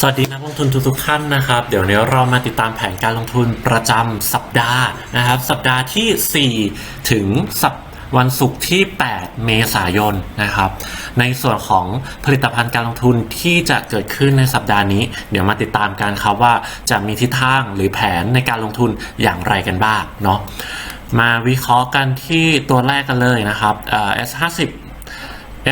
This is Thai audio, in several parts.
สวัสดีนักลงทุนทุกๆท่านนะครับ เดี๋ยวนี้เรามาติดตามแผนการลงทุนประจำสัปดาห์นะครับ สัปดาห์ที่ 4 ถึงสัปวันศุกร์ที่ 8 เมษายนนะครับ ในส่วนของผลิตภัณฑ์การลงทุนที่จะเกิดขึ้นในสัปดาห์นี้ เดี๋ยวมาติดตามกันครับว่าจะมีทิศทางหรือแผนในการลงทุนอย่างไรกันบ้างเนาะมาวิเคราะห์กันที่ตัวแรกกันเลยนะครับเอ่อ S50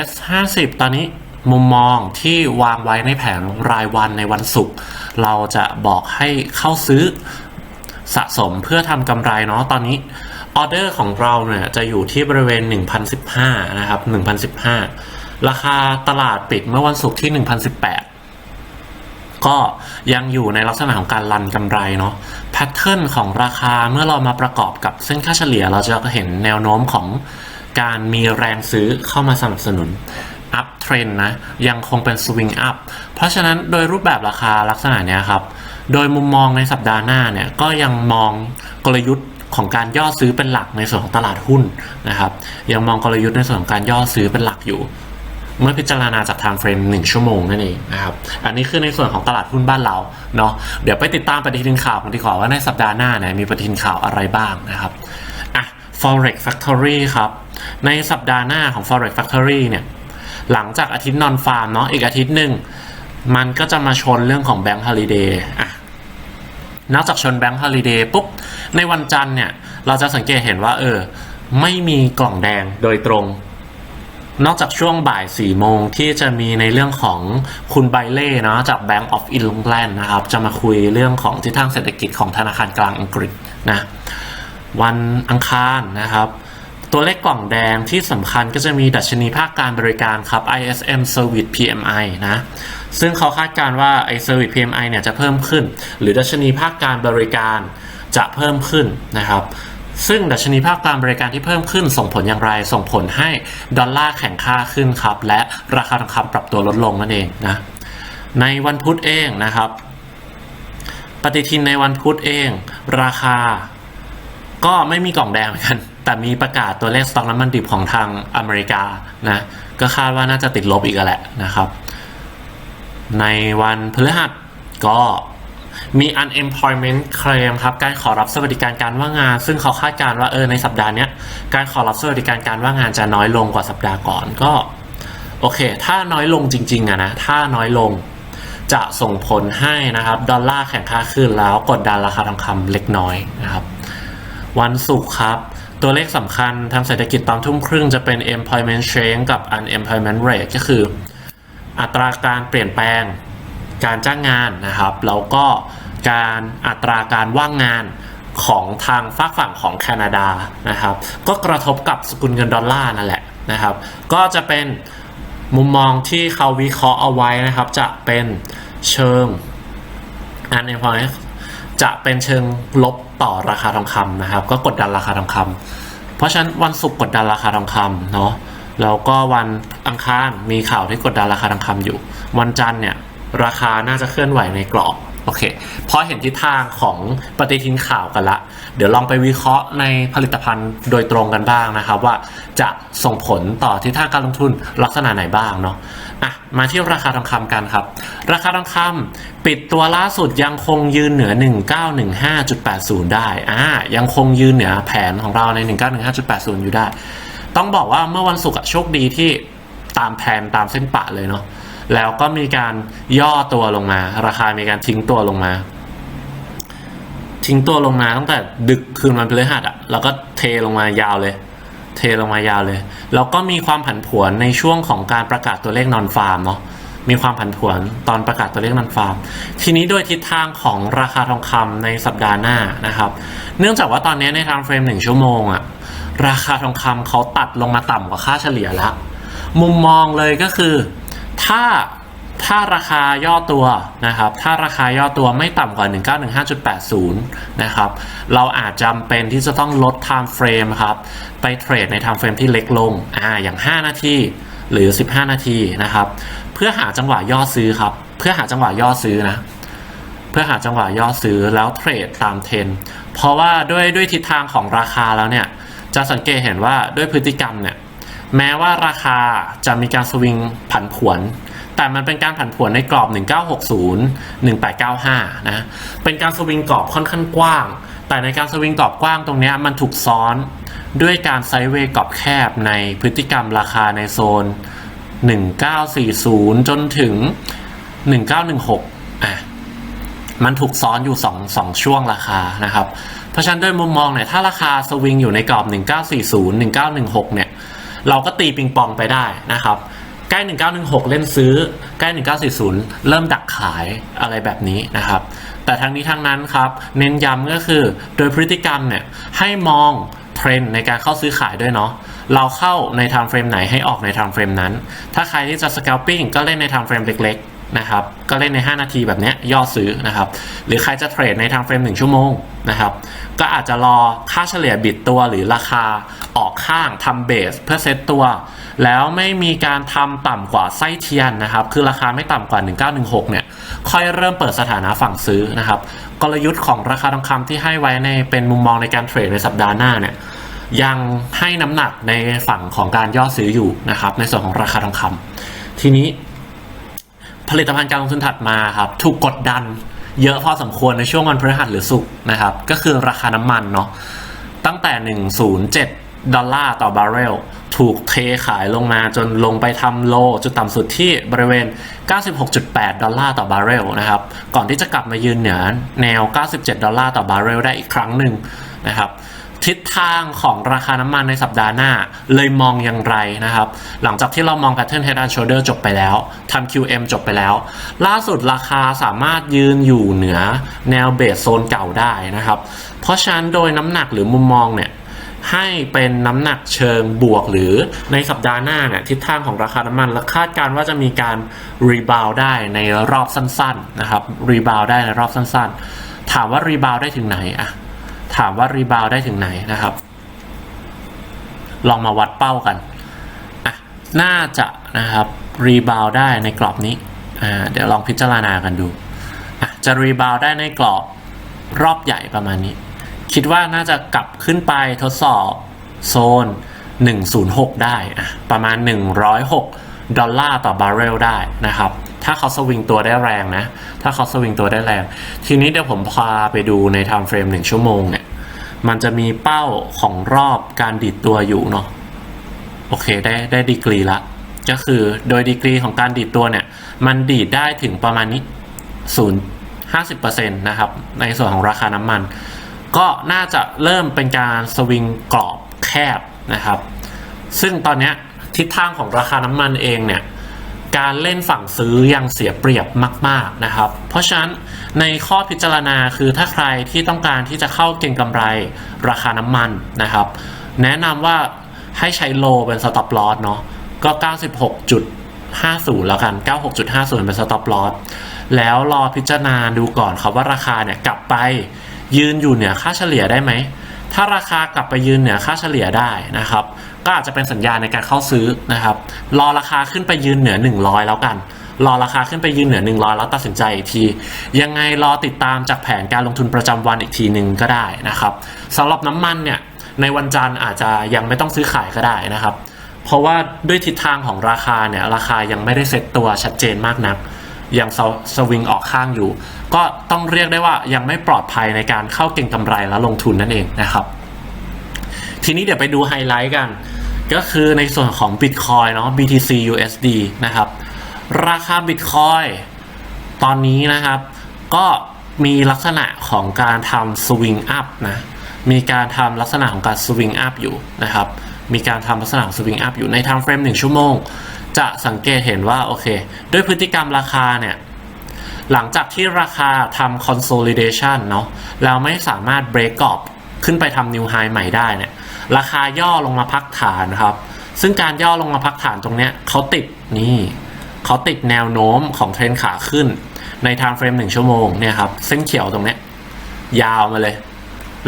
S50 ตอนนี้ มุมมองที่วางไว้ในแผนรายวันในวันศุกร์เราจะบอกให้เข้าซื้อสะสมเพื่อทำกำไรเนาะตอนนี้ออเดอร์ของเราเนี่ยจะอยู่ที่บริเวณ 1,015 นะครับ 1,015 ราคาตลาดปิดเมื่อวันศุกร์ที่ 1,018 ก็ยังอยู่ในลักษณะของการรันกำไรเนาะแพทเทิร์นของราคาเมื่อเรามาประกอบกับเส้นค่าเฉลี่ยเราจะเห็นแนวโน้มของการมีแรงซื้อเข้ามาสนับสนุน อัพเทรนนะยังคงเป็นสวิงอัพเพราะฉะนั้นโดยรูปแบบราคาลักษณะนี้ครับ โดยมุมมองในสัปดาห์หน้าเนี่ยก็ยังมองกลยุทธ์ของการย่อซื้อเป็นหลักในส่วนของตลาดหุ้นนะครับ ยังมองกลยุทธ์ในส่วนของการย่อซื้อเป็นหลักอยู่ เมื่อพิจารณาจาก time frame 1 ชั่วโมงนั่นเองนะครับอันนี้คือในส่วนของตลาดหุ้นบ้านเราเนาะเดี๋ยวไปติดตามปฏิทินข่าวกันดีกว่าว่าในสัปดาห์หน้าเนี่ยมีปฏิทินข่าวอะไรบ้างนะครับอะ forex factory ครับในสัปดาห์หน้าของ forex factory เนี่ย หลังจากอาทิตย์นอนฟาร์มเนาะอีกอาทิตย์หนึ่งมันก็จะมาชนเรื่องของแบงค์ฮอลิเดย์อะนอกจากชนแบงค์ฮอลิเดย์ปุ๊บ ในวันจันทร์เนี่ย เราจะสังเกตเห็นว่า เออ ไม่มีกล่องแดงโดยตรง นอกจากช่วงบ่าย4ี่โมงที่จะมีในเรื่องของคุณไบเล่เนาะจาก Bank of England นะครับ จะมาคุยเรื่องของทิศทางเศรษฐกิจของธนาคารกลางอังกฤษนะ วันอังคารนะครับ ตัวเลขกล่องแดงที่สำคัญก็จะมีดัชนีภาคการบริการครับ ISM Service PMI นะ ซึ่งเขาคาดการณ์ว่าไอ้ Service PMI เนี่ยจะเพิ่มขึ้น หรือดัชนีภาคการบริการจะเพิ่มขึ้นนะครับ ซึ่งดัชนีภาคการบริการที่เพิ่มขึ้นส่งผลอย่างไร ส่งผลให้ดอลลาร์แข็งค่าขึ้นครับ และราคาทองคำปรับตัวลดลงนั่นเองนะ ในวันพุธเองนะครับ ปฏิทินในวันพุธเอง ราคาก็ไม่มีกล่องแดงเหมือนกัน แต่มีประกาศตัวเลขสต็อกน้ำมันดิบของทางอเมริกานะก็คาดว่าน่าจะติดลบอีกแล้วแหละนะครับ ในวันพฤหัสก็มี unemployment claim ครับการขอรับสวัสดิการการว่างงาน ซึ่งเขาคาดการณ์ว่าเออในสัปดาห์นี้การขอรับสวัสดิการการว่างงานจะน้อยลงกว่าสัปดาห์ก่อนก็โอเค ถ้าน้อยลงจริงๆอะนะถ้าน้อยลงจะส่งผลให้นะครับดอลลาร์แข็งค่าขึ้นแล้วกดดันราคาทองคำเล็กน้อยนะครับ วันศุกร์ครับ ตัวเลขสำคัญทางเศรษฐกิจตอนทุ่มครึ่งจะเป็น employment change กับ unemployment rate ก็คือ อัตราการเปลี่ยนแปลง การจ้างงานนะครับ แล้วก็การอัตราการว่างงานของทางฝากฝั่งของแคนาดานะครับ ก็กระทบกับสกุลเงินดอลลาร์นั่นแหละนะครับ ก็จะเป็นมุมมองที่เขาวิเคราะห์เอาไว้นะครับ จะเป็นเชิง unemployment จะเป็นเชิงลบต่อราคาทองคำนะครับ ก็กดดันราคาทองคำเพราะฉะนั้นวันศุกร์กดดันราคาทองคำเนาะแล้วก็วันอังคารมีข่าวที่กดดันราคาทองคำอยู่ วันจันทร์เนี่ยราคาน่าจะเคลื่อนไหวในกรอบ โอเคพอเห็นทิศทางของปฏิทินข่าวกันละ เดี๋ยวลองไปวิเคราะห์ในผลิตภัณฑ์โดยตรงกันบ้างนะครับ ว่าจะส่งผลต่อทิศทางการลงทุนลักษณะไหนบ้างเนาะอะมาที่ราคาทองคำกันครับ ราคาทองคำปิดตัวล่าสุดยังคงยืนเหนือ 1915.80 ได้อ่ายังคงยืนเหนือแผนของเราใน 1915.80 อยู่ได้ ต้องบอกว่าเมื่อวันศุกร์โชคดีที่ตามแผนตามเส้นปะเลยเนาะ แล้วก็มีการย่อตัวลงมา ราคามีการทิ้งตัวลงมา ทิ้งตัวลงมาตั้งแต่ดึกคืนวันพฤหัสอะแล้วก็เทลงมายาวเลย เทลงมายาวเลย แล้วก็มีความผันผวนในช่วงของการประกาศตัวเลขนอนฟาร์มเนาะมีความผันผวนตอนประกาศตัวเลขนอนฟาร์ม ทีนี้โดยทิศทางของราคาทองคำในสัปดาห์หน้านะครับ เนื่องจากว่าตอนนี้ในทางเฟรมหนึ่งชั่วโมงอะราคาทองคำเขาตัดลงมาต่ำกว่าค่าเฉลี่ยแล้ว มุมมองเลยก็คือ ถ้าถ้าราคาย่อตัวนะครับ ถ้าราคาย่อตัวไม่ต่ำกว่า 1915.80 นะครับ เราอาจจำเป็นที่จะต้องลด time frame ครับ ไปเทรดใน time frame ที่เล็กลง อ่า อย่าง 5 นาที หรือ 15 นาทีนะครับ เพื่อหาจังหวะย่อซื้อครับ เพื่อหาจังหวะย่อซื้อนะ เพื่อหาจังหวะย่อซื้อแล้วเทรดตามเทรนเพราะว่าด้วยด้วยทิศทางของราคาแล้วเนี่ย จะสังเกตเห็นว่าด้วยพฤติกรรมเนี่ย แม้ว่าราคาจะมีการสวิงผันผวน แต่มันเป็นการผันผวนในกรอบ 1960 1895 นะ เป็นการสวิงกรอบค่อนข้างกว้าง แต่ในการสวิงกรอบกว้างตรงนี้มันถูกซ้อนด้วยการไซด์เวย์กรอบแคบในพฤติกรรมราคาในโซน 1940 จนถึง 1916 อะ มันถูกซ้อนอยู่2 2ช่วงราคานะครับ เพราะฉะนั้นด้วยมุมมองเนี่ย ถ้าราคาสวิงอยู่ในกรอบ 1940 1916 เนี่ย เราก็ตีปิงปองไปได้นะครับใกล้ 1916 เล่นซื้อใกล้ 1940 เริ่มดักขายอะไรแบบนี้นะครับ แต่ทั้งนี้ทั้งนั้นครับ เน้นย้ำก็คือโดยพฤติกรรมเนี่ยให้มองเทรนในการเข้าซื้อขายด้วยเนาะเราเข้าในทางเฟรมไหนให้ออกในทางเฟรมนั้น ถ้าใครที่จะสแกลปิ้งก็เล่นในทางเฟรมเล็กๆ นะครับ ก็เล่นใน 5 นาทีแบบนี้ยย่อซื้อนะครับ หรือใครจะเทรดใน time frame 1ชั่วโมงนะครับ ก็อาจจะรอค่าเฉลี่ยบิดตัวหรือราคาออกข้างทำเบสเพื่อเซตตัว แล้วไม่มีการทำต่ำกว่าไส้เทียนนะครับ คือราคาไม่ต่ำกว่า 1916 เนี่ย ค่อยเริ่มเปิดสถานะฝั่งซื้อนะครับ กลยุทธ์ของราคาทองคำที่ให้ไว้ในเป็นมุมมองในการเทรดในสัปดาห์หน้าเนี่ยยังให้น้ำหนักในฝั่งของการย่อซื้ออยู่นะครับ ในส่วนของราคาทองคำทีนี้ ผลิตภัณฑ์การลงทุนถัดมาครับถูกกดดันเยอะพอสมควรในช่วงวันพฤหัสหรือศุกร์นะครับ ก็คือราคาน้ำมันเนาะตั้งแต่ 107 ดอลลาร์ต่อบาร์เรล ถูกเทขายลงมาจนลงไปทำโล จุดต่ำสุดที่บริเวณ 96.8 ดอลลาร์ต่อบาร์เรลนะครับ ก่อนที่จะกลับมายืนเหนือแนว 97 ดอลลาร์ต่อบาร์เรลได้อีกครั้งหนึ่งนะครับ ทิศทางของราคาน้ำมันในสัปดาห์หน้า เลยมองอย่างไรนะครับ หลังจากที่เรามอง Pattern Head and Shoulder จบไปแล้วทำ QM จบไปแล้ว ล่าสุดราคาสามารถยืนอยู่เหนือแนวเบสโซนเก่าได้นะครับ เพราะฉะนั้นโดยน้ำหนักหรือมุมมองเนี่ยให้เป็นน้ำหนักเชิงบวกหรือในสัปดาห์หน้าเนี่ยทิศทางของราคาน้ำมันและคาดการณ์ว่าจะมีการรีบาวได้ในรอบสั้นๆนะครับรีบาวได้ในรอบสั้นๆ ถามว่ารีบาวได้ถึงไหนอะ ถามว่ารีบาวได้ถึงไหนนะครับ ลองมาวัดเป้ากันอะน่าจะนะครับรีบาวได้ในกรอบนี้อ่าเดี๋ยวลองพิจารณากันดูอะจะรีบาวได้ในกรอบรอบใหญ่ประมาณนี้ คิดว่าน่าจะกลับขึ้นไปทดสอบโซน 106 ได้อะประมาณ 106 ดอลลาร์ต่อบาร์เรลได้นะครับ ถ้าเขาสวิงตัวได้แรงนะ ถ้าเขาสวิงตัวได้แรง ทีนี้เดี๋ยวผมพาไปดูใน time frame 1ชั่วโมงเนี่ยมันจะมีเป้าของรอบการดีดตัวอยู่เนาะโอเคได้ได้ดีกรีละ ก็คือโดยดีกรีของการดีดตัวเนี่ย มันดีดได้ถึงประมาณนี้0 50%นต์นะครับ ในส่วนของราคาน้ำมัน ก็น่าจะเริ่มเป็นการสวิงกรอบแคบนะครับ ซึ่งตอนนี้ทิศทางของราคาน้ำมันเองเนี่ย การเล่นฝั่งซื้อยังเสียเปรียบมาก ๆนะครับ เพราะฉะนั้นในข้อพิจารณาคือถ้าใครที่ต้องการที่จะเข้าเก็งกำไรราคาน้ำมันนะครับ แนะนำว่าให้ใช้โลเป็นสต็อปลอสเนาะก็ 96.50 แล้วกัน 96.50 เป็นสต็อปลอสแล้วรอพิจารณาดูก่อนครับว่าราคาเนี่ยกลับไปยืนอยู่เหนือค่าเฉลี่ยได้ไหม ถ้าราคากลับไปยืนเหนือค่าเฉลี่ยได้นะครับ ก็อาจจะเป็นสัญญาณในการเข้าซื้อนะครับ รอราคาขึ้นไปยืนเหนือ 100 แล้วกันรอราคาขึ้นไปยืนเหนือ 100 แล้วตัดสินใจอีกที ยังไงรอติดตามจากแผนการลงทุนประจำวันอีกทีหนึ่งก็ได้นะครับสำหรับน้ำมันเนี่ยในวันจันทร์อาจจะยังไม่ต้องซื้อขายก็ได้นะครับ เพราะว่าด้วยทิศทางของราคาเนี่ยราคายังไม่ได้เซ็ตตัวชัดเจนมากนัก ยังสวิงออกข้างอยู่ ก็ต้องเรียกได้ว่ายังไม่ปลอดภัยในการเข้าเก็งกำไรและลงทุนนั่นเองนะครับ ทีนี้เดี๋ยวไปดูไฮไลท์กัน ก็คือในส่วนของ Bitcoin เนาะ BTC USD นะครับ ราคา Bitcoin ตอนนี้นะครับ ก็มีลักษณะของการทำสวิงอัพนะมีการทำลักษณะของการสวิงอัพอยู่นะครับ มีการทำลักษณะสวิงอัพอยู่ใน time frame 1ชั่วโมง จะสังเกตเห็นว่าโอเค ด้วยพฤติกรรมราคาเนี่ย หลังจากที่ราคาทำ consolidation เนาะแล้วไม่สามารถ break กรอบขึ้นไปทำ new high ใหม่ได้เนี่ย ราคาย่อลงมาพักฐานครับ ซึ่งการย่อลงมาพักฐานตรงเนี้ยเขาติดนี่เขาติดแนวโน้มของเทรนขาขึ้น ใน time frame 1ชั่วโมงเนี่ยครับ เส้นเขียวตรงเนี้ยยาวมาเลย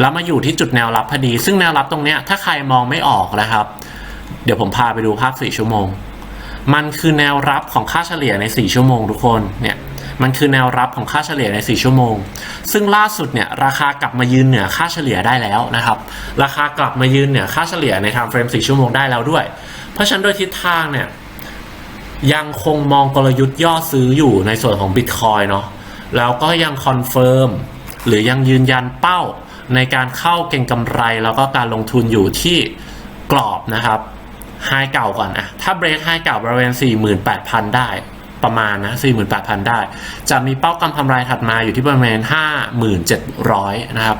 แล้วมาอยู่ที่จุดแนวรับพอดี ซึ่งแนวรับตรงเนี้ยถ้าใครมองไม่ออกนะครับ เดี๋ยวผมพาไปดูภาพ 4 ชั่วโมง มันคือแนวรับของค่าเฉลี่ยใน 4 ชั่วโมงทุกคนเนี่ยมันคือแนวรับของค่าเฉลี่ยใน 4 ชั่วโมง ซึ่งล่าสุดเนี่ยราคากลับมายืนเหนือค่าเฉลี่ยได้แล้วนะครับ ราคากลับมายืนเหนือค่าเฉลี่ยใน time frame 4 ชั่วโมงได้แล้วด้วย เพราะฉะนั้นโดยทิศทางเนี่ยยังคงมองกลยุทธ์ย่อซื้ออยู่ในส่วนของ Bitcoin เนาะแล้วก็ยังคอนเฟิร์มหรือยังยืนยันเป้าในการเข้าเก็งกำไรแล้วก็การลงทุนอยู่ที่กรอบนะครับ ไฮเก่าก่อนอะถ้าเบรกไฮเก่าบริเวณ 48,000 ได้ประมาณนะ 48,000 ได้ จะมีเป้ากำกำไรถัดมาอยู่ที่ประมาณ 57,000นะครับ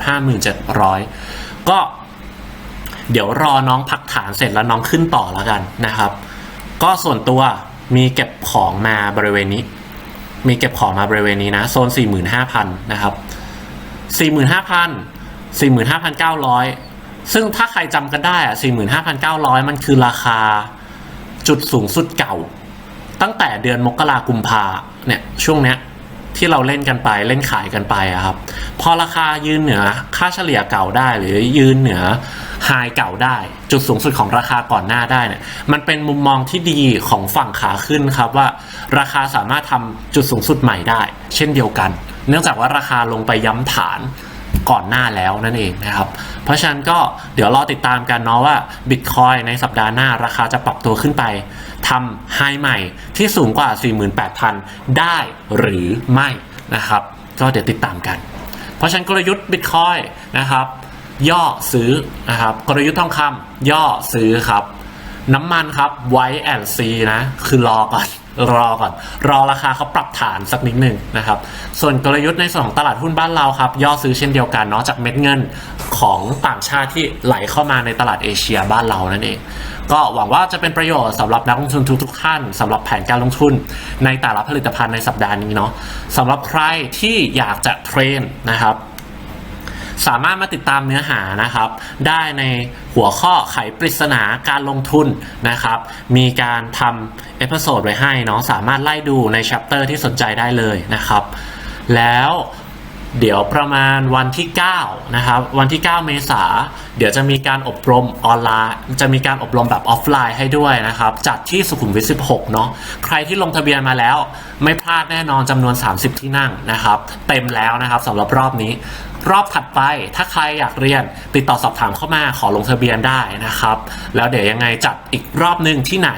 57,000 ก็เดี๋ยวรอน้องพักฐานเสร็จแล้วน้องขึ้นต่อแล้วกันนะครับ ก็ส่วนตัวมีเก็บของมาบริเวณนี้ มีเก็บของมาบริเวณนี้นะ โซน 45,000 นะครับ 45,000 45,900 ซึ่งถ้าใครจำกันได้อะ45,900 มันคือราคาจุดสูงสุดเก่า ตั้งแต่เดือนมกรากุมภาเนี่ยช่วงเนี้ยที่เราเล่นกันไปเล่นขายกันไปอะครับ พอราคายืนเหนือค่าเฉลี่ยเก่าได้หรือยืนเหนือไฮเก่าได้ จุดสูงสุดของราคาก่อนหน้าได้เนี่ยมันเป็นมุมมองที่ดีของฝั่งขาขึ้นครับว่า ราคาสามารถทำจุดสูงสุดใหม่ได้ เช่นเดียวกัน เนื่องจากว่าราคาลงไปย้ำฐาน ก่อนหน้าแล้วนั่นเองนะครับ เพราะฉะนั้นก็เดี๋ยวรอติดตามกันเนาะว่า Bitcoin ในสัปดาห์หน้าราคาจะปรับตัวขึ้นไปทำไฮใหม่ที่สูงกว่า 48,000 ได้หรือไม่นะครับ ก็เดี๋ยวติดตามกัน เพราะฉะนั้นกลยุทธ์ Bitcoin นะครับ ย่อซื้อนะครับกลยุทธ์ทองคำย่อซื้อครับ น้ำมันครับไวแอนซีนะ คือรอก่อน รอก่อน รอราคาเขาปรับฐานสักนิดหนึ่งนะครับ ส่วนกลยุทธ์ในส่วนของตลาดหุ้นบ้านเราครับ ย่อซื้อเช่นเดียวกันเนาะจากเม็ดเงินของต่างชาติที่ไหลเข้ามาในตลาดเอเชียบ้านเรานั่นเอง ก็หวังว่าจะเป็นประโยชน์สำหรับนักลงทุนทุกๆท่านสำหรับแผนการลงทุนในแต่ละผลิตภัณฑ์ในสัปดาห์นี้เนาะสำหรับใครที่อยากจะเทรนนะครับ สามารถมาติดตามเนื้อหานะครับ ได้ในหัวข้อไขปริศนาการลงทุนนะครับ มีการทำเอพิโซดไว้ให้เนาะสามารถไล่ดูในชัปเตอร์ที่สนใจได้เลยนะครับ แล้ว เดี๋ยวประมาณวันที่ 9 นะครับ วันที่ 9 เมษาเดี๋ยวจะมีการอบรมออนไลน์ จะมีการอบรมแบบออฟไลน์ให้ด้วยนะครับ จัดที่สุขุมวิท 16 เนาะใครที่ลงทะเบียนมาแล้ว ไม่พลาดแน่นอนจำนวน 30 ที่นั่งนะครับ เต็มแล้วนะครับสำหรับรอบนี้ รอบถัดไปถ้าใครอยากเรียนติดต่อสอบถามเข้ามาขอลงทะเบียนได้นะครับ แล้วเดี๋ยวยังไงจัดอีกรอบหนึ่งที่ไหน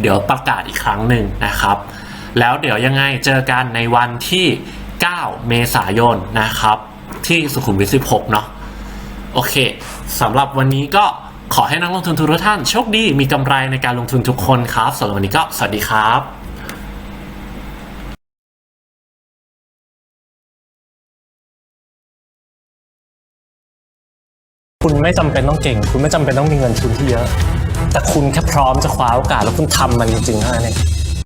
เดี๋ยวประกาศอีกครั้งหนึ่งนะครับ แล้วเดี๋ยวยังไงเจอกันในวันที่ 9 เมษายนนะครับ ที่สุขุมวิท 16 เนาะโอเคสำหรับวันนี้ก็ขอให้นักลงทุนทุกท่านโชคดีมีกำไรในการลงทุนทุกคนครับสำหรับวันนี้ก็สวัสดีครับคุณไม่จำเป็นต้องเก่ง คุณไม่จำเป็นต้องมีเงินทุนที่เยอะ แต่คุณแค่พร้อมจะคว้าโอกาสแล้วคุณทำมันจริงๆเท่านั้นเอง